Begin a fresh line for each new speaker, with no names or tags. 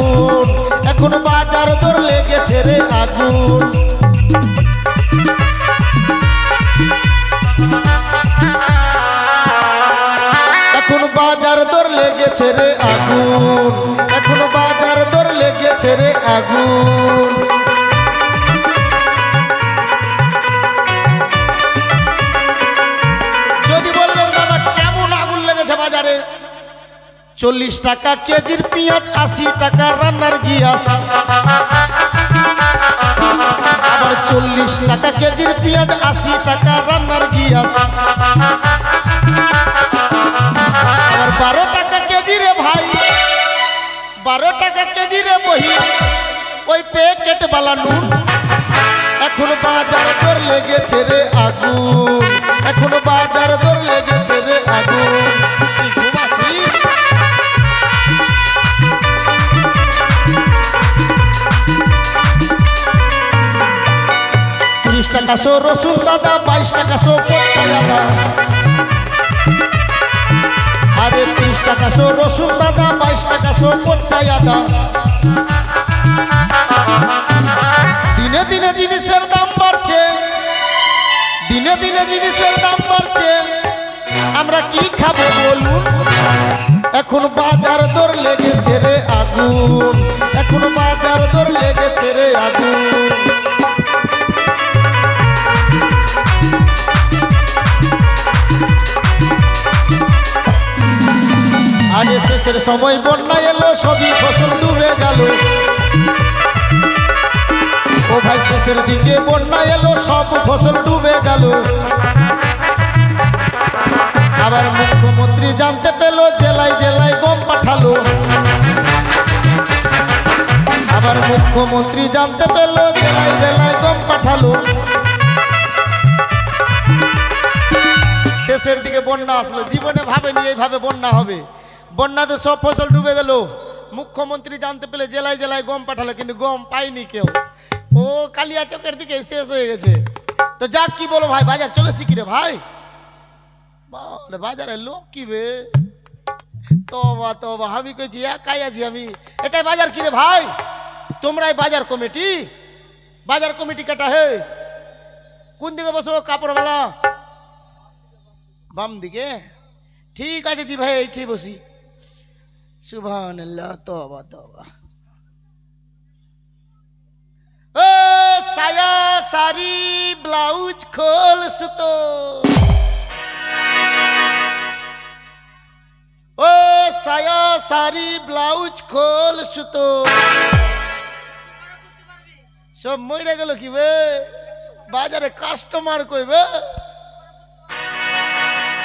আগুন। এখন বাজার দর লেগেছে রে আগুন। এখন বাজার দর লেগেছে রে আগুন। এখন বাজার দর লেগেছে রে আগুন। চল্লিশ টাকা কেজির পেঁয়াজ, আশি টাকা রান্নার গিয়াস। আবার চল্লিশ টাকা কেজির পেঁয়াজ, আশি টাকা রান্নার গিয়াস। আবার বারো টাকা কেজি রে ভাই, বারো টাকা কেজি রে বহি, ওই প্যাকেট বালা নুন। এখন বাজার লেগেছে রে আগুন। এখন তিরিশ টাকা শো রসুন দাদা বাইশ টাকা শো দাদা আরে তিরিশ টাকা শো রসুন দাদা বাইশ টাকা শো পচা দাদা দিনে দিনে জিনিসের দাম বাড়ছে। দিনে দিনে জিনিসের দাম বাড়ছে। আমরা কি খাব বলুন? এখন বাজার দর লেগেছে রে আগুন। এখন বাজার দর লেগেছে রে আগুন। শেষের সময় বন্যা এলো, সবই ফসল ডুবে গেল। ও ভাই, শেষের দিকে বন্যা এলো, সব ফসল ডুবে গেল। আবার মুখ্যমন্ত্রী জানতে পেল, জেলায় জেলায় গম পাঠালো। আবার মুখ্যমন্ত্রী জানতে পেল, জেলায় জেলায় গম পাঠালো। শেষের দিকে বন্যা আসলো। জীবনে ভাবেনি, এইভাবে বন্যা হবে। বন্যাতে সব ফসল ডুবে গেল। মুখ্যমন্ত্রী জানতে পেলে জেলায় জেলায় গম পাঠালো, কিন্তু গম পাইনি কেউ। ও কালিয়া চকের দিকে শেষ হয়ে গেছে। তো যাক, কি বলো ভাই, বাজার চলে শিখি রে ভাই? বাজারে লোক কি বে তবা তবা, আমি কইছি, একাই আছি আমি। এটাই বাজার কি রে ভাই? তোমরাই বাজার কমিটি? বাজার কমিটি কাটা হে? কোন দিকে বসো কাপড়ওয়ালা বাম দিকে? ঠিক আছে জি ভাই এইটি বসি। ব্লাউজ খোল, সুতো। ও সায়া সারি, ব্লাউজ খোল, সুতো। সব মরে গেল কি বাজারে কাস্টমার কইবে